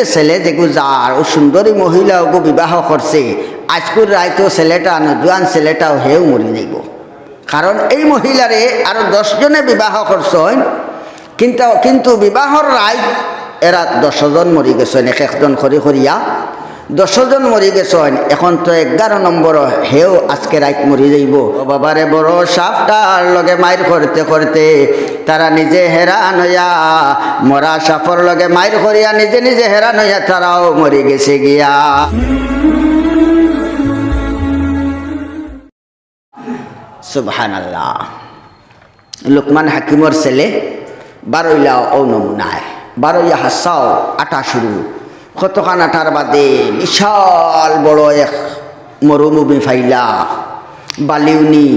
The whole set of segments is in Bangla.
যে ছেলে দেখু যার ও সুন্দরী মহিলা ওকে বিবাহ করছে আজকুর রায়তো ছেলেটা নজুয়ান ছেলেটাও হেও মরি যাইব কারণ এই মহিলারে আরও দশজনে বিবাহ করছেন কিন্তু কিন্তু বিবাহর রায় এরা দশজন মরি গেছেন এক একজন খরি খরিয়া দশজন মরি গেছেন, এখন তো এগারো নম্বর, হেও আজকে রাইত মরি যাইব। বাবারে বড় সাপটার লগে মাইর করতে করতে তারা নিজে হেরান হইয়া, মরা সাপর লগে মাইর করিয়া নিজে নিজে হেরান হইয়া তারাও মরি গেছে গিয়া। সুবহান আল্লাহ লোকমান হাকিমর ছেলে বারইলা ও নমুনায় বারইয়া হাসাও আটা শুরু। কতখান বাদে বিশাল বড় এক মরুভূমি ফাইলা, বালিউনি।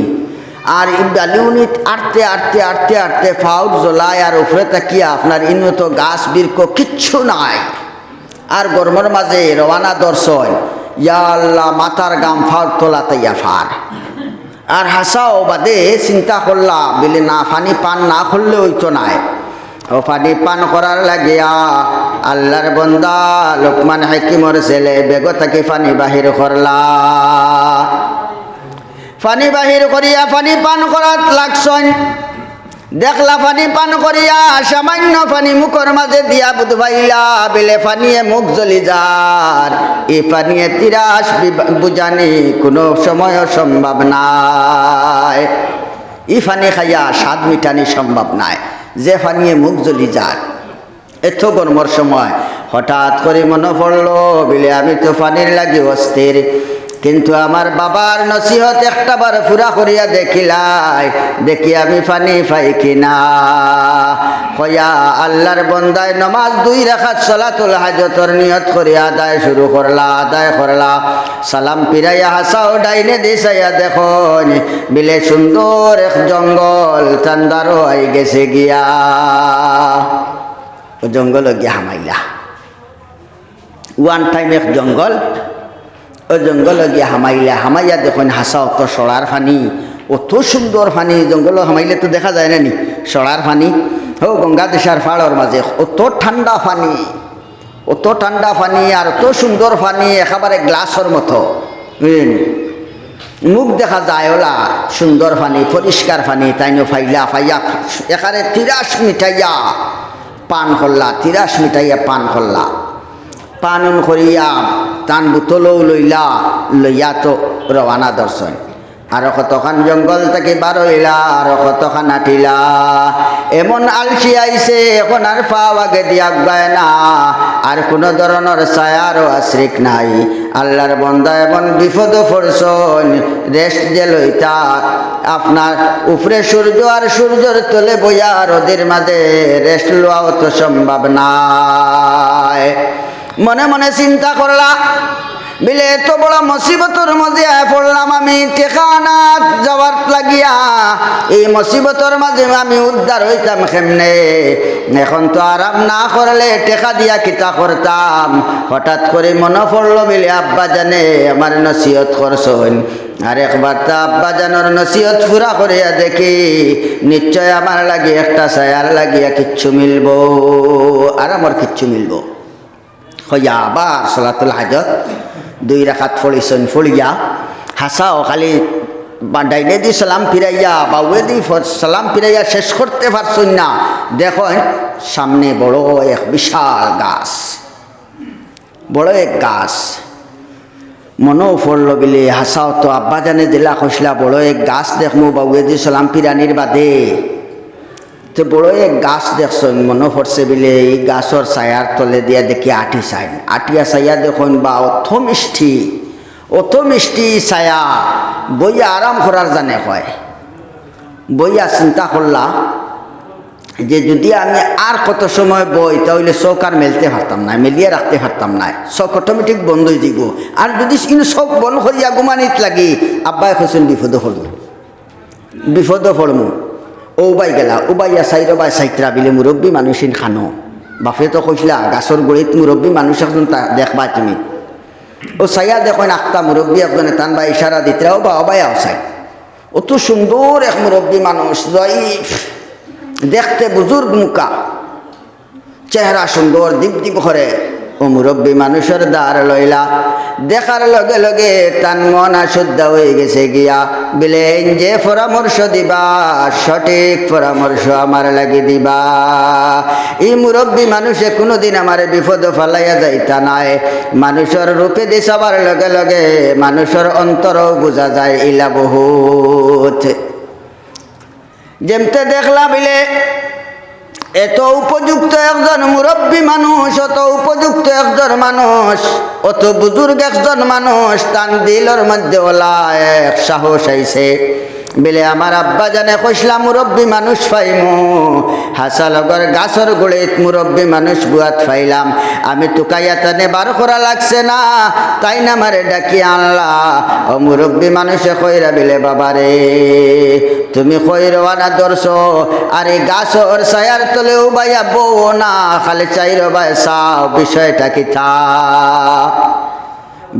আর এই বালিউনিত আটতে আটতে আটতে আটতে ফাউট জ্বলায় আর উপরে তাকিয়া আপনার ইনত গাছ বীর্ক কিচ্ছু নাই। আর গরমের মাঝে রওয়ানা দর্শন ইয়া আল্লাহ মাতার গাম ফাউট তোলাতে ইয়া ফার। আর হাসাও বাদে চিন্তা করলা বলে না, পানি পান না করলে হইতো নাই। ও পানি পান করার লাগিয়া আল্লাহর বন্দা লোকমান হাকিমর ছেলে, বেগ থাকি পানি বাহির করলা। পানি বাহির করিয়া পানি পান করাত লাগছন। দেখলা পানি পান করিয়া সামান্য পানি মুখর মাঝে দিয়া বুধবাইলা, বেলে পানিয়ে মুখ জ্বলি যার। এই পানিয়ে তিরাস বুঝানি কোনো সময় সম্ভব নাই। ই পানি খাইয়া স্বাদ মিটানি সম্ভব নাই। যে পানিয়ে মুখ জ্বলি যার। এত গরমর সময়। হঠাৎ করে মনে পড়ল, বিলে আমি তো পানির লাগি অস্থির। কিন্তু আমার বাবার নসিহত একটা বার পুরা করিয়া দেখিলাই, দেখি আমি পানি পাই কিনা। কয়া আল্লাহর বন্দায় নমাজ দুই রাখাত সলাতুল হাজতর নিয়ত করিয়া আদায় শুরু করলা, আদায় করলা। সালাম পিরাইয়া হাসাও ডাইনে দিছাইয়া দেখুন, বিলে সুন্দর এক জঙ্গল ঠান্ডারও আই গেছে গিয়া। জঙ্গল গিয়া হামাইলা। ওয়ান টাইম এক জঙ্গল, ও জঙ্গল গিয়া হামাইলা। হামাইয়া দেখুন হাসা অত সড়ার ফানি, অত সুন্দর ফানি, জঙ্গল হামাইলে তো দেখা যায় না নি? সড়ার ফানি। হো গঙ্গা দেশার ফাড়র মাঝে অত ঠান্ডা ফানি, অত ঠান্ডা ফানি আর অত সুন্দর ফানি, একেবারে গ্লাসের মতো। মুখ দেখা যায় ওলা, সুন্দর ফানি, পরিষ্কার ফানি, তাইনো ফাইলা, ফাইয়া এখানে তিরাস মিঠাইয়া পান করলা তিরাস মিটাইয়া পান করলা। পানন করিয়া তান বুতলও লইলা, লইয়া তো রওয়ানা দর্শন। আর কতখান জঙ্গল থেকে বার হইলা, আর কতখান আটিলা। এমন আলসি আইছে এখন আর পাও আগে দিয়া গায় না। আর কোনো ধরনের ছায়ারও আশ্রিক নাই। আল্লাহর বন্দা এমন বিপদ পড়ছন রেস্ট যে লইতা। আপনার উপরে সূর্য আর সূর্যর তলে বইয়া রোদের মাঝে রেস্ট লওয়াও তো সম্ভব নাই। মনে মনে চিন্তা করলা বিলে এত বড় মুসিবতর আয় পড়লাম আমি টেকানাত যাওয়ার লাগিয়া। এই মুসিবতর মাঝে আমি উদ্ধার হইতাম কেমনে? এখন তো আরাম না করলে টেকা দিয়া কিতা করতাম? হঠাৎ করে মনে পড়ল বিলে আব্বা জানে আমার নসিহত করছেন। আর একবার তা আব্বা জানোর নসিহত পুরা করিয়া দেখি, নিশ্চয় আমার লাগে একটা সায়ার লাগিয়া কিচ্ছু মিলব। আর আমার কিচ্ছু মিলব। হইয়া আবার সলাতুল হাজত। দুই রাখাত ফড়িছন ফড়িয়া হাসাও খালি বা ডাইনে দি সালাম ফিরাইয়া বাউয়ে দি সালাম ফিরাইয়া শেষ করতে পারছন না। দেখেন, সামনে বড় এক বিশাল গাছ। বড় এক গাছ। মনও পড়ল বিলে হাসাও তো আব্বা জানে দিলা খসলা, বড় এক গাছ দেখমু, বাউয়ে দি সালাম ফিরানির বাদে। তো বড় এক গাছ দেখছেন, মনে পড়ছে বিলে এই গাছর ছায়ার তলে দিয়া দেখি আটি চাই আটিয়া ছায়া দেখুন বা অত মিষ্টি অত মিষ্টি ছায়া। বইয়া আরাম করার জানে হয়। বইয়া চিন্তা করলা যে যদি আমি আর কত সময় বই, তাহলে চোখ আর মেলতে পারতাম না, মেলিয়ে রাখতে পারতাম না। চোখ অটোমেটিক বন্ধ হয়ে যাব আর যদি কিন্তু চোখ বন্ধ করিয়া গুমানিত লাগি, আব্বাই কৈছেন বিপদ পড়ব। বিপদ পড়মু ও বাই গেলা ও বাইয়া চাইর বাই চাইত্রা বিলে মুরব্বী মানুষিন খানো। বাপে তো কইসলা গাছর গুড়িত মুরব্বী মানুষ একজন দেখবা তুমি। ও চাইয়া দেখুন আখতা মুরব্বী একজনে টান বা ইশারা দিতে ও বা অবায়াও চাই। অত সুন্দর এক মুরব্বী মানুষ জয়ীফ দেখতে বুজুর্গ মুখা চেহারা সুন্দর দীপ দীপ ঘরে ও মুরব্বী মানুষের দ্বার লইলা। দেখার লগে লগে তান মন আশুদ্ধ হয়ে গেছে গিয়া, বিলেন যে পরামর্শ দিবা, সঠিক পরামর্শ আমার লাগি দিবা। এই মুরব্বী মানুষে কোনোদিন আমার বিপদ ফালাইয়া যাইতা নাই। মানুষের রূপে দিশাবার লগে লগে মানুষের অন্তরও বোঝা যায় ইলা বহুত। যেমতে দেখলা বিলে এত উপযুক্ত একজন মুরব্বী মানুষ, অত উপযুক্ত একজন মানুষ, অত বুজুর্গ একজন মানুষ তান দিলর মধ্যে ওলা এক সাহস আইছে। বেলে, আমার আব্বা জানে, কইসলা, মুরব্বী মানুষ পাইমু। হাসালগর গাছর গুড়িত মুরব্বী মানুষ বুয়াত পাইলাম। আমি টুকাইয়া তানে বার করা লাগছে না, তাই না মারে ডাকি আনলা। ও মুরব্বী মানুষে কইরা বিলে, বাবারে, তুমি কই রওয়ানা ধরছ, আর গাছর ছায়ার তলেও বাইয়া বউ না, খালি চাই রবাই চাও, বিষয়টা কি থা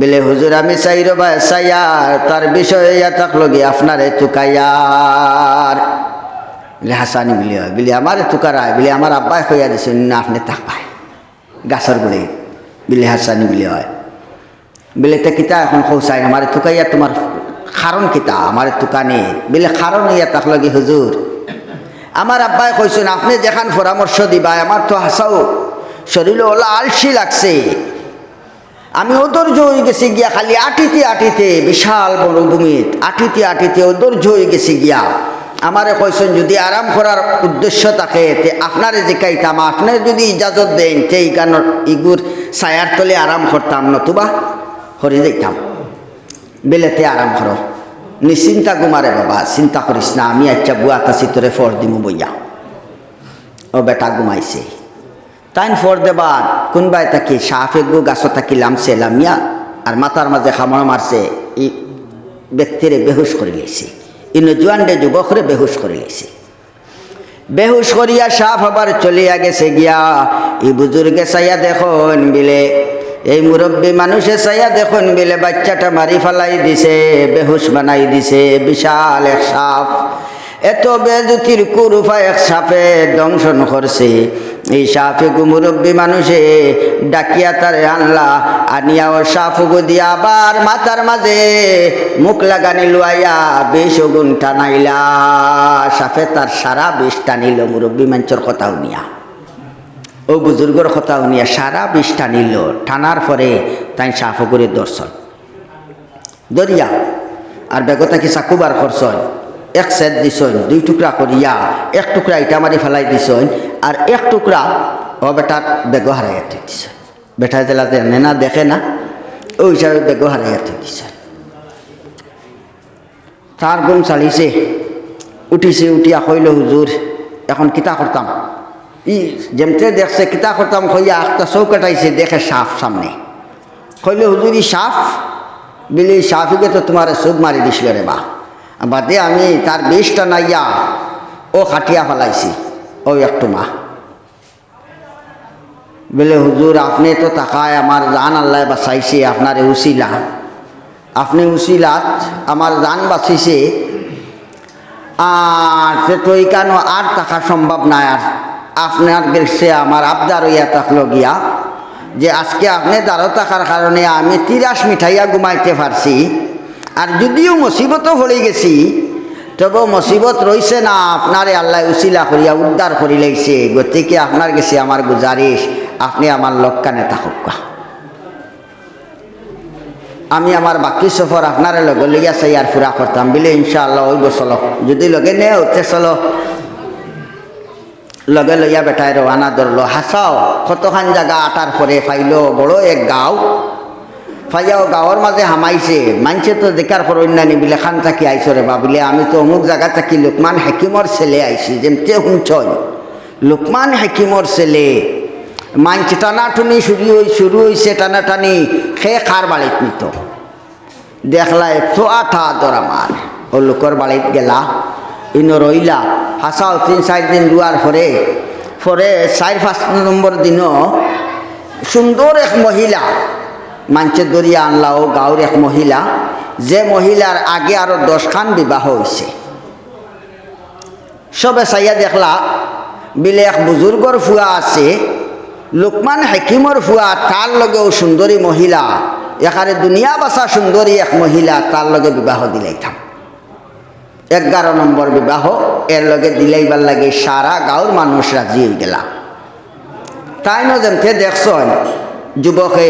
বিলে, হুজুর, আমি চাই রবাই চাইয়ার তার বিষয়ে ইয়া থাকল আপনারে তুকাইয়ার বিলে, হাসানি বিলি হয় বিলি, আমার তুকারায় বিলি, আমার আব্বাই কইয়া দিছে, না, আপনি তাক পায় গাছর গুড়ি। বিলি, হাসানি বিলি, হয়। বিলে, তে কিতা এখন খৌসাই আমার তুকাইয়া তোমার কারণ কিতা? আমার তুকানে বিলে কারণ ইয়া থাকল কি হুজুর। আমার আব্বাই কইছেন আপনি যেখান পরামর্শ দিবা আমার তো হাসাও। শরীরে ওলা আলসি লাগছে। আমি অধৈর্য হয়ে গেছি গিয়া, খালি আটিতে আটিতে বিশাল মরুভূমিত আটিতে আটিতে অধৈর্য হয়ে গেছি গিয়া। আমারে কইছেন, যদি আরাম করার উদ্দেশ্য থাকে, তে আপনারে জিকাইতাম আপনার যদি ইজাজত দেন, তে ইকানোর ইগুর ছায়ার তলে আরাম করতাম, নতুবা হরে যাইতাম। বেলেতে আরাম করো। নিশ্চিন্তা গুমারে বাবা, চিন্তা করিস না, আমি আচ্ছা বুয়া কাছি তোরে ফর দিমু বইয়া। ও বেটা ঘুমাইছে। তাইন ফর দেবার কোনবাই থাকি সাফে গু গাছ থাকি, লামছে, লামিয়া, আর মাথার মাঝে খামড় মারছে, ই ব্যক্তিরে বেহুশ করে লেছে ইন জুয়ানডে যুবকরে বেহুশ করে লেছে বেহুশ করিয়া সাফ আবার চলিয়া গেছে গিয়া, ই বুজুর্গে চাইয়া দেখুন বিলে, এই মুরব্বী মানুষে চাইয়া দেখুন বিলে, বাচ্চাটা মারি ফেলাই দিছে, বেহুশ বানাই দিছে, বিশাল এক সাপ। এত বেজুতির কুরুফা এক সাপে দংশন করছে এই সাপে মুরব্বী মানুষে ডাকিয়া তারে আনলা, আনিয়া ও সাফুগু দিয়া আবার মাথার মাঝে মুখ লাগানি লুয়াইয়া বেশ গুণ টানাইলা। সাফে তার সারা বেশ টানিল, মুরব্বী মানুষের কথা শুনিয়া। ও বুজুর্গর কথা শুনিয়া সারা বিষ টানিল, টানার পরে তাই সাফগুরের দর্শন। দরিয়া আর বেগতা কি চাকুবার করছন এক সেট দিছন, দুই টুকরা করিয়া, এক টুকরা ইটা মারি ফেলাই দিছন, আর এক টুকরা ও বেটার বেগ হারাইয়া থৈ দিছন। বেটা জেলা যে নেনা দেখে না ওই হিসাবে বেগ হারাইয়া থৈ দিছন। তার গুম চালিছে, উঠিছে উঠিয়া কইল হুজুর এখন কিতা করতাম ই যেমতে দেখছে কিতা করতাম কইয়া একটা চৌ কাটাইছে দেখে সাপ সামনে। কইলে হুজুরি সাপ, বিলি সাফিকে তো তোমার চোখ মারি দিছিল রে বা। বাদে আমি তার বিষটা নাইয়া ও খাটিয়া ফেলাইছি, ও একটু মা। বলে, হুজুর, আপনি তো তাকায় আমার জান আল্লাহ বাঁচাইছে, আপনার উচিলা আপনি উচিলাত আমার জান বাঁচিছে। আর সে তো এইখানো আর থাকা সম্ভব নাই আর। আপনার গেছে আমার আবদার হইয়া থাকল গিয়া, যে আজকে আপনি দাঁড়ো থাকার কারণে আমি তিরাস মিঠাইয়া ঘুমাইতে পারছি। আর যদিও মুসিবতও পড়ে গেছি, তবে মুসিবত রইছে না, আপনারে আল্লাহ উচিলা করিয়া উদ্ধার করি লাইছে। গতিকে আপনার গেছে আমার গুজারিশ, আপনি আমার লক্কানে থাকুক আমি আমার বাকি সফর আপনারে লগে লইয়া আর ফুরা করতাম। বলে ইনশাআল্লাহ ওইব চলো যদি লগে নে ওতে চলো লগে লইয়া বেটায় রওনা ধরলো। হাসাও, কতখান জায়গা আটার পরে পাইল, বড় এক গাঁও। ফাইয়াও গাঁৱৰ মাঝে হামাইছে। মানছে তো দেখার পর অন্যান্য বিলে, খান থাকি আইছো রে বাবিলে আমি তো অমুক জায়গা থাকি লোকমান হাকিমর ছেলে আইছি যেমতে শুনছই লোকমান হাকিমর ছেলে মাঞ্চ টানাটুনি শুরু হই শুরু হইছে টানাটানি সে খার বাড়িত নিত। দেখলাই তো আঠা দর আমার ও লোকর বাড়িত গেলা। ইন রইলা হাসাও তিন চার দিন রুয়ার পরে পরে চার পাঁচ নম্বর দিনও সুন্দর এক মহিলা মাঞ্চের দরিয়া আনলা ও গাঁৱৰ এক মহিলা, যে মহিলার আগে আরও দশখান বিবাহ হয়েছে সবে চাইয়া দেখলা, বিলে এক বুজুর্গর ফুয়া আছে, লোকমান হাকিমর ফুয়া তার লগেও সুন্দরী মহিলা এখানে দুনিয়া বাসা সুন্দরী এক মহিলা তার লগে বিবাহ দিলাইতাম এগারো নম্বর বিবাহ এর লগে দিলাইবার লাগে সারা গাঁর মানুষ রাজি হয়ে গেলা। তাই ন যেমতে দেখছেন যুবকে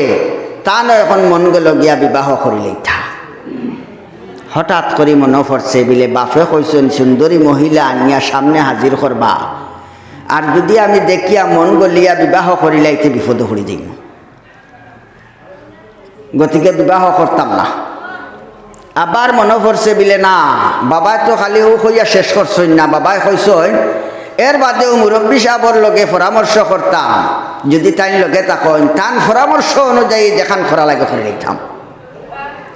তা ন এখন মন গেল গিয়া বিবাহ করিলেইতা হঠাৎ করে মনে পড়ছে বিলে, বাপে কইছেন সুন্দরী মহিলা, আনিয়া সামনে হাজির করবা আর যদি আমি দেখিয়া মন গলিয়া বিবাহ করিলাইতে বিপদ হরি যাইব গতিকে বিবাহ করতাম না। আবার মনে পড়ছে বিলে, না, বাবাই তো খালি ও কইয়া শেষ করছেন না। বাবাই কইছেন এর বাদেও মুরব্বী সাহর লগে পরামর্শ করতাম যদি তাই লগে তাকন, তান পরামর্শ অনুযায়ী যেখান খরা লাগে করে দিতাম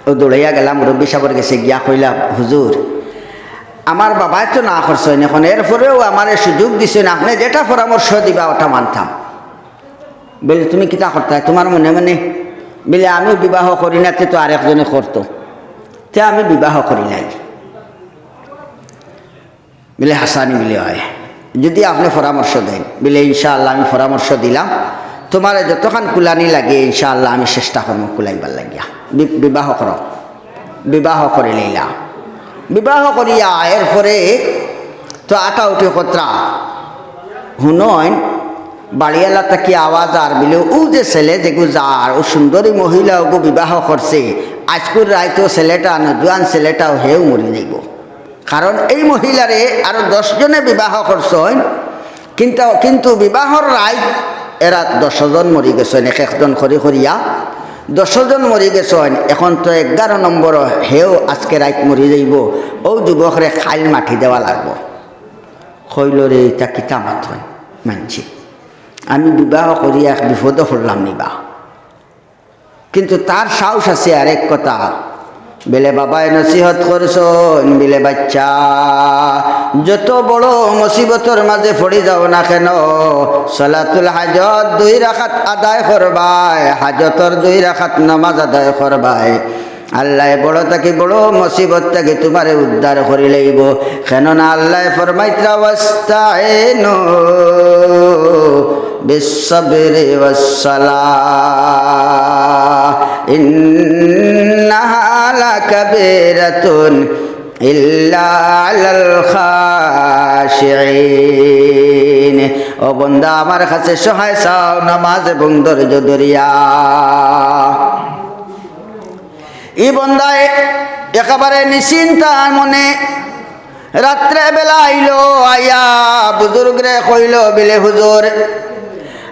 ও দৌড়াইয়া গেলাম, মুরব্বী সাহর গেছে গিয়া কইলাম, হুজুর, আমার বাবাই তো না করছেন এখন এরপরেও আমার সুযোগ দিছেন, আপনি যেটা পরামর্শ দিবা ওটা মানতাম। বলে, তুমি কিতা করতে? তোমার মনে মনে? বলে, আমি বিবাহ করি না, তে তো আরেকজনে করতো। তে আমি বিবাহ করি নাই। বলে, হাসানি বলে হয়। যদি আপনি পরামর্শ দেন, বলে ইনশাআল্লাহ আমি পরামর্শ দিলাম, তোমার যতক্ষণ কুলানি লাগে, ইনশাআল্লাহ আমি চেষ্টা করব কুলাইবার লাগিয়া। বিবাহ কর। বিবাহ করে লইলা। বিবাহ করিয়া এরপরে তো আটা উঠে কত্রা হুনয়ন বাড়িয়ালা তাকি আওয়াজ আর বিলে, ও যে ছেলে যেগু যার, ও সুন্দরী মহিলা ওগো বিবাহ করছে, আজকুর রায়তো ছেলেটা নজুয়ান ছেলেটাও হেও মরি যাইব। কারণ এই মহিলারে আরও দশজনে বিবাহ করছেন, কিন্তু কিন্তু বিবাহর রায়, এরা দশজন মরি গেছেন, এক একজন খরি খরিয়া দশজন মরি গেছেন, এখন তো এগারো নম্বর হেও আজকে রাইত মরি যাইব। ও যুবকরে খাইল মাটি দেওয়া লাগবো। হইলরে এটা কিতা মাত্র মানছি। আমি বিবাহ করিয়া বিপদ হলাম নিবা। কিন্তু তার সাহস আছে আরেক কথা। বেলে বাবায় নসিহত করছন বিলে বাচ্চা। যত বড় মুসিবতর মাঝে পড়ি যাও না কেন, সলাতুল হাজত দুই রাখাত আদায় করবায় হাজতর দুই রাখাত নামাজ আদায় করবায় আল্লাহ বড় তাকে বড় মুসিবত তাকে তোমারে উদ্ধার করি লইব। কেননা আল্লাহ ফরমাইত্রা ন বিশ্ব ওয়াসসালাহ ইন إنها لكبيرة إلا على الخاشعين ও বন্দা আমার কাছে সহায় চাও নামাজ এবং ধৈর্য দরিয়া ই বন্দায় একেবারে নিশ্চিন্তার মনে রাত্রে বেলা আইলো আইয়া বুজুর্গরে কইল বিলে হুজুর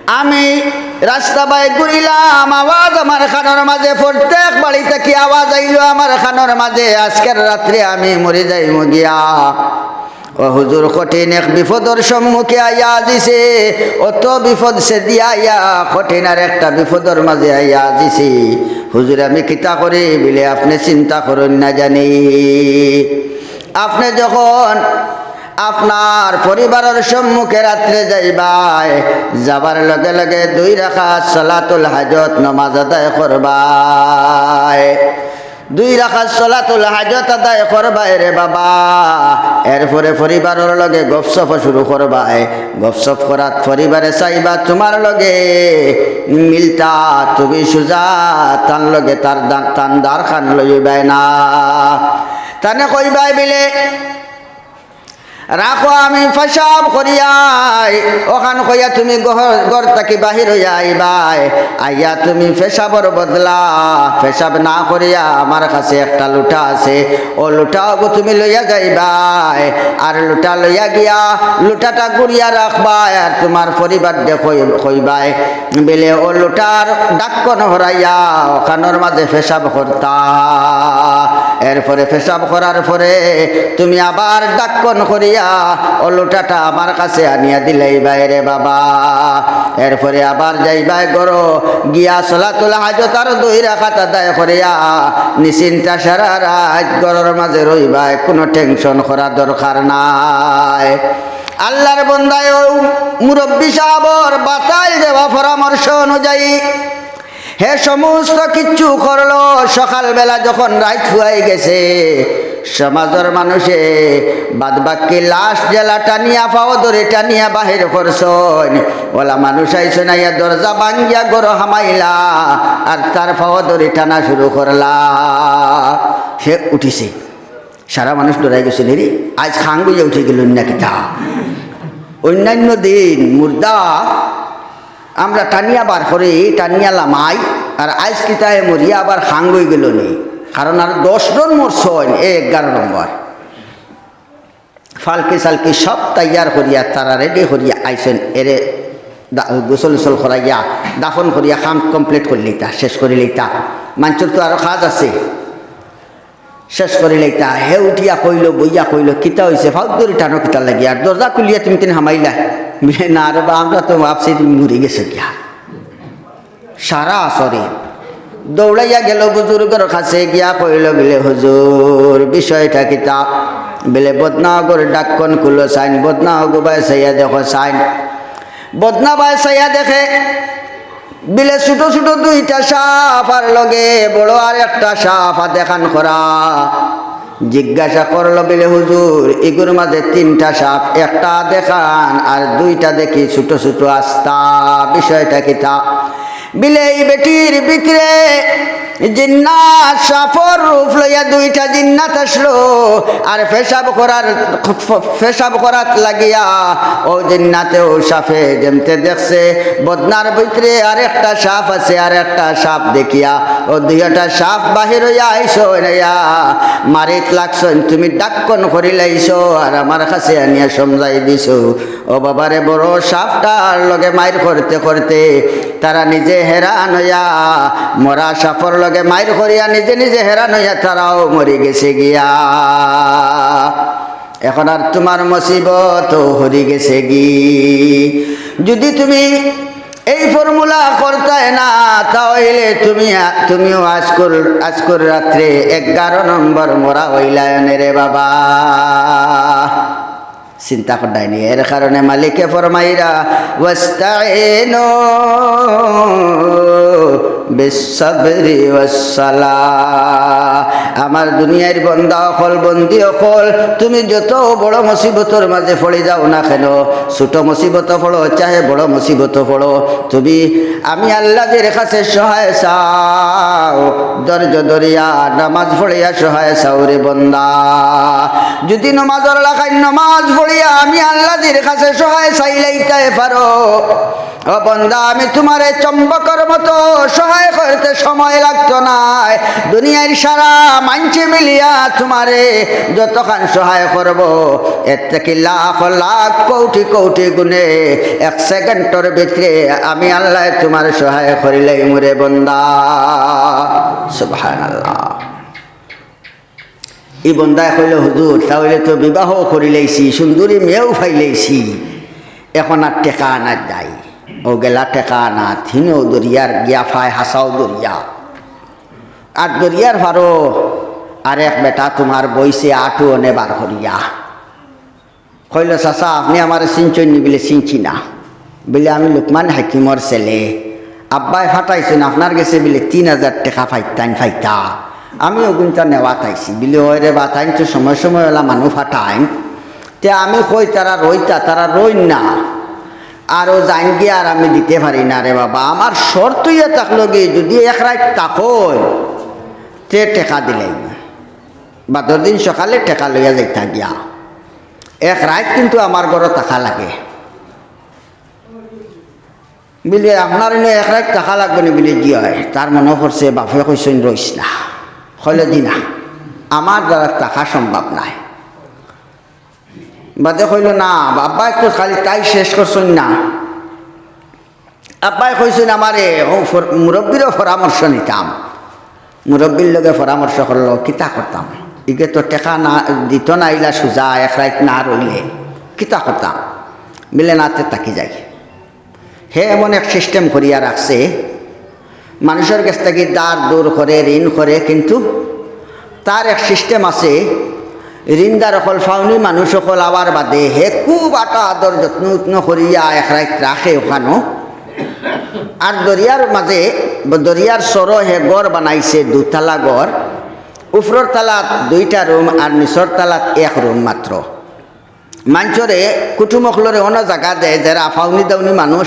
আমি রাস্তা বাই ঘুরিলাম, আওয়াজ আমার খানোর মাঝে, প্রত্যেক বাড়ি থেকে আওয়াজ আইলো আমার খানোর মাঝে? আজকের রাত্রে আমি মরে যাই গিয়া। ও হুজুর, কঠিন এক বিপদর সম্মুখে আইয়া দিছে। অত বিপদ সে দিয়া আইয়া, কঠিন আর একটা বিপদর মাঝে আইয়া দিছি। হুজুর, আমি কিতা করি? বলে, আপনি চিন্তা করুন না জানি। আপনি যখন আপনার পরিবারের সম্মুখে রাত্রে যাইবাই, যাবার লগে লগে দুই রাখা সলাতুল হাজত নমাজ আদায় করবাই। দুই রাখা সলাতুল হাজত আদায় করবাই রে বাবা। এরপরে পরিবারের লগে গপসপ শুরু করবাই। গপসপ করাত পরিবারে চাইবা তোমার লগে। মিলতা তুমি সুজা, তার লগে তার দা- তান দার খান লইবাই না। তানে কইবাই বিলে রাখো আমি ফসাব করিয়াই। ওখান কইয়া তুমি ঘর- থাকি বাহির হইয়া আইবাই। আইয়া তুমি ফেসাবর বদলা। ফেসাব না করিয়া আমার কাছে একটা লুটা আছে। ও লুটাও তুমি লইয়া যাইবাই। আর লুটা লইয়া গিয়া লুটাটা গুড়িয়া রাখবাই আর তোমার পরিবার দেখই কইবাই। বেলে, ও লুটার ডাক্কন হরাইয়া ওখানোর মাঝে ফেসাব করতা। এরপরে পেশাব করার পরে তুমি আবার ডাক্কন করিয়া ও লোটাটা আমার কাছে আনিয়া দিলেই বাইরে বাবা। এরপরে আবার যাইবাই গরো গিয়া চলাতুল হাজত আর দুই রাখাত আদায় করিয়া নিশ্চিন্তা সারা রাত গরর মাঝে রইবাই কোনো টেনশন করার দরকার নাই। আল্লাহর বন্দায় মুরব্বী সাহবর বাতাই দেওয়া পরামর্শ অনুযায়ী হে সমস্ত কিচ্ছু করল। সকালবেলা যখন রাত হুয়াই গেছে, সমাজের মানুষে বাদ বাকি লাশ জেলা টানিয়া পাও ধরে টানিয়া বাহির করছন। ওলা মানুষ আইসো না, ইয়া দরজা ভাঙ্গিয়া গরো হামাইলা, আর তার পাও ধরে টানা শুরু করলা। সে উঠিছে। সারা মানুষ ডরাই গেছে রে আজ খাং বুঝে উঠে গেল না কিতা? অন্যান্য দিন মুর্দা আমরা টানিয়া বার করে টানিয়া লামাই, আর আজ কিতায় মরিয়া আবার হয়ে গেল নি। কারণ আর দশ জন মরছন এ এগারো নম্বর। ফালকি সালকি সব তৈয়ার করিয়া তারা রেডি করিয়া আইসেন এরে গোসল উসল করাইয়া, দাফন করিয়া কাম কমপ্লিট করলি তা শেষ করিলি তা মানুষের তো আরও কাজ আছে। শেষ করিলে তা হে উঠিয়া কইল, বইয়া কইল, কিতা হয়েছে ফাউদরি টানো কিতা লাগিয়া দরজা খুলিয়া তুমি তিন হামাইলা? না রে আমরা তো ভাবছি মরি গেছে গিয়া সারা আসরে দৌড়াইয়া গেল বুজুর্গর কাছে গিয়া কইল বলে হুজুর বিষয়টা কিতা বলে বদনাগর ডাক্কন খুলো সাইন বদনাগো বাই সাইয়া দেখো সাইন বদনা বাই সাইয়া দেখে বিলে ছোট ছোট দুইটা সাপ লগে বড় আর একটা সাপ দেখান করা জিজ্ঞাসা করল, বেলে হুজুর এগুর মাঝে তিনটা সাপ, একটা দেখান আর দুইটা দেখি ছোট ছোট আস্তা বিষয়টা কি তা? বিলে বেটির ভিতরে সাফর লইয়া দুইটা আর করার লাগিয়া ও দেখছে। বদনার ভিতরে আর একটা সাপ আছে আর একটা সাপ দেখিয়া ও দুইটা সাপ বাহির হইয়া আইসো মারিত লাগছন তুমি ডাক্কন করিলাইছো আর আমার কাছে আনিয়া সমজাই দিছো। ও বাবারে, বড় সাপটার লগে মাইর করতে করতে তারা নিজে হেরান হইয়া মরা সাপর লগে মাইর করিয়া নিজে নিজে হেরান হইয়া তারাও মরে গেছে গিয়া। এখন আর তোমার মুসিবত হরি গেছে গি। যদি তুমি এই ফর্মুলা করতে না, তাহলে তুমি তুমিও আজকুর আজকুর রাত্রে এগারো নম্বর মরা হইলায়নে রে বাবা। চিন্তা করায়নি এর কারণে মালিকে ফরমাইরা, ওয়াস্তাইনো ওয়াসসালা। আমার দুনিয়ার বন্দা অকল, বন্দি অকল। তুমি যত বড় মুসিবতর মাঝে পড়ে যাও না কেন? ছোট মুসিবত পড়ো, চাহে বড় মুসিবত পড়ো। তুমি, আমি আল্লাহদের কাছে সহায় চাও। দর্জ দরিয়া নামাজ পড়িয়া সহায় চাও রে বন্দা। যদি নমাজর লাগাই নমাজ পড়িয়া আমি আল্লাহদের কাছে সহায় চাইলেইতে পারো। ও বন্দা আমি তোমারে চম্বকর মতো সহায় করতে সময় লাগতো না। দুনিয়ার সারা মানছে মিলিয়া তোমারে যতক্ষণ সহায় করব। এর থেকে লাখ লাখ কোটি কোটি গুণে এক সেকেন্ডের ভিতরে আমি আল্লাহ তোমার সহায় করিলে মুরে বন্দা সুবহানাল্লাহ। এই বন্দায় কইল, হুজুর, তাহলে তো বিবাহ করিলেছি সুন্দরী মেয়েও ফাইলেছি এখন আর টেকা আনা যাই ও গেলা টেকা আনা থিনেও দরিয়ার গিয়া ফায়, হাসাও দরিয়া। আর দরিয়ার ভারো, আর এক বেটা তোমার বইসে আটু অনে করিয়া। কইল, চাচা, আপনি আমার চিনচই নি বলে চিনছি না। বলে আমি লুকমান হাকিমর ছেলে। আব্বাই ফাটাইছেন আপনার গেছে বলে তিন হাজার টাকা ফাইতান ফাইতা আমি ওগুনটা নেওয়া তাইছি। বিলে ওই রে বাতাইন তো সময় সময় ওলা মানুষ ফাটাইন। তে আমি কই তারা রইতা তারা রইন না। আর ও জান গিয়ে আর আমি দিতে পারি না রে বাবা। আমার শর্তইয়া থাকল কি যদি এক রাত তাকই, তে টেকা দিলেন বাদর দিন সকালে টেকা লইয়া যাইতা গিয়া। এক রাত কিন্তু আমার ঘরে টাকা লাগে। বিলে আপনার এনে এক রাত টাকা লাগবে না? বিলে, জি হয়। তার মনে করছে বাপে কইসেন রইস না। হলে দিনা আমার দ্বারা টাকা সম্ভব নাই। বাদে কইল, না বাবা একটু খালি তাই শেষ করছেন না? আব্বাই কইছেন, আমারে মুরব্বীরও পরামর্শ নিতাম। মুরব্বীর লগে পরামর্শ করল, কিতা করতাম? ইকে তো টেকা না, দিত না ইলা সোজা, এক রাত না রইলে, কিতা করতাম? মিলে নাতে তাকি যাই। হে এমন এক সিস্টেম করিয়া রাখছে, মানুষের কাছ থেকে দাঁড় দূর করে, ঋণ করে, কিন্তু তার এক সিস্টেম আছে ঋণদার অকল ফাউনি মানুষ অকল আবার বাদে। হে খুব আটা আদর যত্ন উত্ন করিয়া এক রাত রাখে ওখানো। আর দরিয়ার মাঝে দরিয়ার সর হে গড় বানাইছে দুতলা গড়। উপরর তালাত দুইটা রুম আর নিচর তালাত এক রুম মাত্র মাঞ্চরে কুটুমকলরে অন্য জায়গা দেয় যারা আফাউনি দাউনি মানুষ